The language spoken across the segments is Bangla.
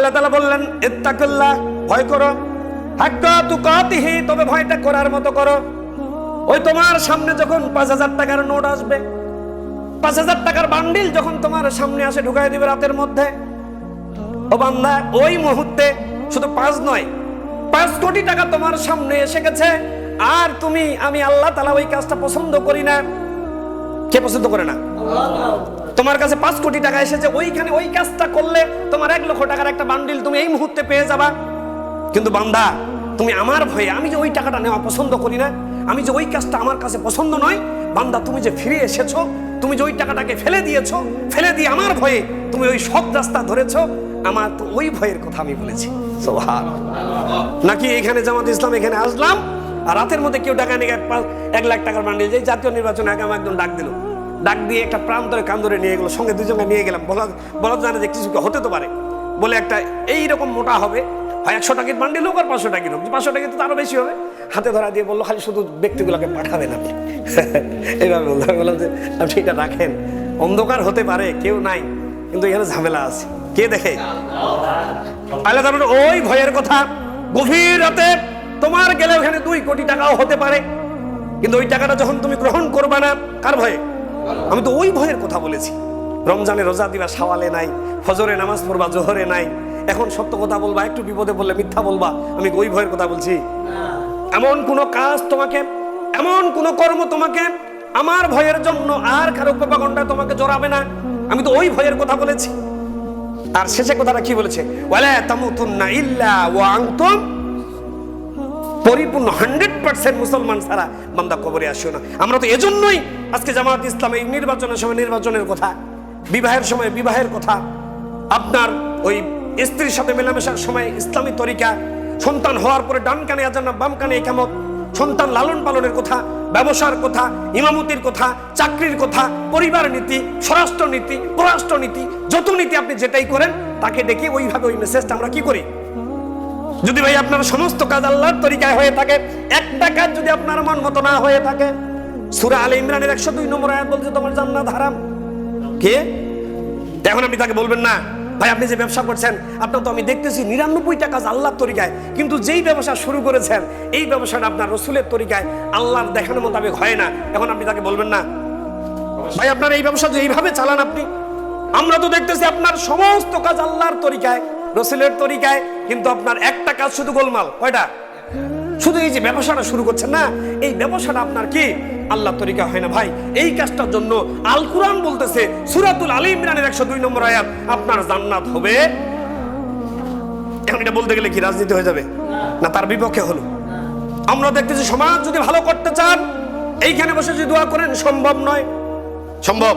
আল্লাহ তালা বললেন ইত্তাকুল্লাহ ভয় করো। তুকাতিহি, তবে ভয়টা করার মতো করো। ওই তোমার সামনে যখন পাঁচ হাজার টাকার নোট আসবে, পাঁচ হাজার টাকার বান্ডিল যখন তোমার সামনে আসে, ঢুকাই দিবে রাতের মধ্যে। ও বান্দা, ওই মুহূর্তে শুধু পাঁচ নয়, পাঁচ কোটি টাকা তোমার সামনে এসে গেছে। আর তুমি, আমি আল্লাহ তালা ওই কাজটা পছন্দ করি না। কে পছন্দ করে না? তোমার কাছে পাঁচ কোটি টাকা এসেছে, ওইখানে ওই কাজটা করলে তোমার এক লক্ষ টাকার একটা বান্ডিল তুমি এই মুহূর্তে পেয়ে যাবা। কিন্তু বান্দা, তুমি আমার ভয়ে আমি যে ওই টাকাটা নেওয়া পছন্দ করি না, আমি যে ওই কাজটা আমার কাছে পছন্দ নয়, বান্দা, তুমি যে ফিরে এসেছ, তুমি যে ওই টাকাটাকে ফেলে দিয়েছ, ফেলে দিয়ে আমার ভয়ে তুমি ওই সব রাস্তা ধরেছো, আমার তো ওই ভয়ের কথা আমি বলেছি। নাকি এখানে জামাত ইসলাম, এখানে আসলাম, আর রাতের মধ্যে কেউ টাকা নিয়ে এক লাখ টাকার বান্ডিল যে জাতীয় নির্বাচনে আগে আমার একদম ডাক দিল ডাক দিয়ে একটা প্রাণ প্রান্তরে কান্দরে নিয়ে গেলো, সঙ্গে দুজনকে নিয়ে গেলাম। বলা বলা জানে যে কিছু হতে তো পারে। বলে একটা, এই রকম মোটা হবে, হয় একশো টাকির বান্ডিল হোক আর পাঁচশো টাকির হোক পাঁচশো টাকি তো আরও বেশি হবে। হাতে ধরা দিয়ে বলল, খালি শুধু ব্যক্তিগুলোকে পাঠাবেন আপনি। এবার বলল আমি বললাম যে, আপনি এটা রাখেন, অন্ধকার হতে পারে, কেউ নাই, কিন্তু এখানে ঝামেলা আছে। কে দেখে? তাহলে তার ওই ভয়ের কথা, গভীর রাতে তোমার গেলে ওখানে দুই কোটি টাকাও হতে পারে, কিন্তু ওই টাকাটা যখন তুমি গ্রহণ করবে না, কার ভয়ে? আমি তো ওই ভয়ের কথা বলেছি। রমজানে রোজা দিবা সাওয়ালে নাই, ফজরে নামাজ পড়বা, জোহরে নাই। এখন সত্য কথা বলবা, একটু বিপদে বললে মিথ্যা বলবা। আমি ওই ভয়ের কথা বলছি। এমন কোন কাজ তোমাকে, এমন কোন কর্ম তোমাকে আমার ভয়ের জন্য আর কারও প্রপাগন্ডা তোমাকে জড়াবে না। আমি তো ওই ভয়ের কথা বলেছি। আর শেষে কথাটা কি বলেছে? ওয়ালা তামুতুন্না ইল্লা ওয়া আনতুম পরিপূর্ণ হান্ড্রেড পার্সেন্ট মুসলমান ছাড়া বান্দা কবরে আসিও না। আমরা তো এজন্যই আজকে জামাত ইসলাম এই নির্বাচনের সময় নির্বাচনের কথা, বিবাহের সময় বিবাহের কথা, আপনার ওই স্ত্রীর সাথে মেলামেশার সময় ইসলামী তরিকা, সন্তান হওয়ার পরে ডান কানে আজান, বাম কানে একামত, সন্তান লালন পালনের কথা, ব্যবসার কথা, ইমামতির কথা, চাকরির কথা, পরিবার নীতি, স্বরাষ্ট্র নীতি, পররাষ্ট্র নীতি, যত নীতি আপনি যেটাই করেন, তাকে ডেকে ওইভাবে ওই মেসেজটা আমরা কি করি? যদি ভাই আপনার সমস্ত কাজ আল্লাহর তরিকায় হয়ে থাকে, একটা কাজ যদি আপনার মন মতো না হয়ে থাকে, সুরা আল ইমরানের একশো দুই নম্বর আয়াত বলছে, তোমার জান্নাত হারাম। কে? এখন আপনি তাকে বলবেন, না, ভাই আপনি যে ব্যবসা করছেন, আপনার তো আমি দেখতেছি নিরানব্বইটা কাজ আল্লাহর তরিকায়, কিন্তু যেই ব্যবসা শুরু করেছেন, এই ব্যবসাটা আপনার রসুলের তরিকায়, আল্লাহর দেখানো মোতাবেক হয় না। এখন আপনি তাকে বলবেন, না। ভাই, আপনার এই ব্যবসা যে এইভাবে চালান আপনি, আমরা তো দেখতেছি আপনার সমস্ত কাজ আল্লাহর তরিকায় রসুলের তরিকায়, কিন্তু আপনার একটা কাজ শুধু গোলমাল, কয়টা? শুধু এই যে ব্যবসাটা শুরু করছেন না, এই ব্যবসাটা আপনার কি? আল্লাহ তরিকা হয় না, ভাই। এই কাজটার জন্য আল কুরআন বলতেছে, সুরাতুল আলী ইমরানের একশো দুই নম্বর আয়াত, আপনার জান্নাত হবে। এখন এটা বলতে গেলে কি রাজনীতি হয়ে যাবে? না, তার বিপক্ষে হলো। আমরা দেখতেছি সমাজ যদি ভালো করতে চান, এইখানে বসে যদি দোয়া করেন, সম্ভব নয়। সম্ভব।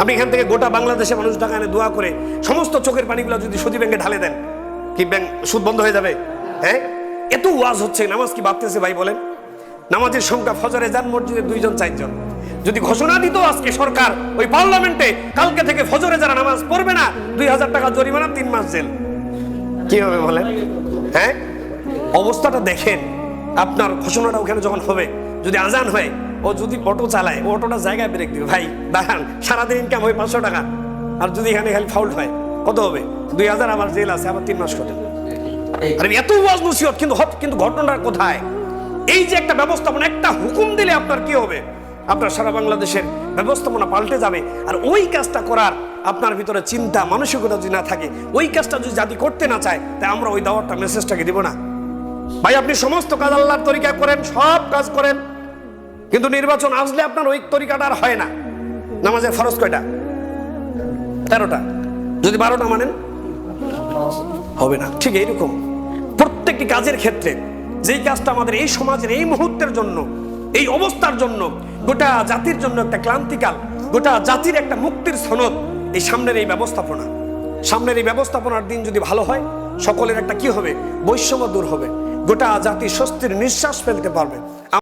আপনি এখান থেকে গোটা বাংলাদেশে মানুষ টাকা এনে দোয়া করে সমস্ত চোখের পানিগুলো যদি সুদী ব্যাংকে ঢালে দেন, কি ব্যাংক সুদ বন্ধ হয়ে যাবে? হ্যাঁ? এত ওয়াজ হচ্ছে, নামাজ কি বাড়তেছে ভাই বলেন? নামাজের সংখ্যা ফজরে যান মসজিদে দুইজন, চারজন। যদি ঘোষণা দিত আজকে সরকার, ওই পার্লামেন্টে কালকে থেকে ফজরে যারা নামাজ পড়বে না, দুই হাজার টাকা জরিমানা, তিন মাস জেল। কি হবে বলেন? হ্যাঁ? অবস্থাটা দেখেন। আপনার ঘোষণাটা ওখানে যখন হবে? যদি আজান হয় ও যদি অটো চালায়, ও অটোটা জায়গায় ব্রেক দিবে। ভাই, দাঁড়ান, সারাদিন ইনকাম হয় পাঁচশো টাকা। আর যদি এখানে খালি ফাউল হয়, কত হবে? দুই হাজার আমার জেল আছে, আমার তিন মাস কটে আরে এত ওয়াজ নসিহত কিন্তু হট কিন্তু ঘটনাটা কোথায়? এই যে একটা ব্যবস্থাপনা, একটা হুকুম দিলে আপনার কি হবে? আপনার সারা বাংলাদেশের ব্যবস্থাপনা পাল্টে যাবে। আর ওই কাজটা করার আপনার ভিতরে চিন্তা, মানসিকতা যদি না থাকে, ওই কাজটা যদি জাতি করতে না চায় তাই আমরা ওই দাওয়ারটা মেসেজটাকে দিব না। ভাই, আপনি সমস্ত কাজ আল্লাহর তরিকা করেন, সব কাজ করেন। কিন্তু নির্বাচন আসলে আপনার ওই তরিকাটা আর হয় না। নামাজের ফরজ কয়টা? তেরোটা। যদি বারোটা মানেন, হবে না। ঠিক এইরকম। প্রত্যেকটি কাজের ক্ষেত্রে যেই কাজটা আমাদের এই সমাজের এই মুহূর্তের জন্য, এই অবস্থার জন্য, গোটা জাতির জন্য একটা ক্লান্তিকাল, গোটা জাতির একটা মুক্তির সনদ, এই সামনের এই ব্যবস্থাপনা। সামনের এই ব্যবস্থাপনার দিন যদি ভালো হয়, সকলের একটা কি হবে? বৈষম্য দূর হবে। গোটা জাতি স্বস্তির নিঃশ্বাস ফেলতে পারবে।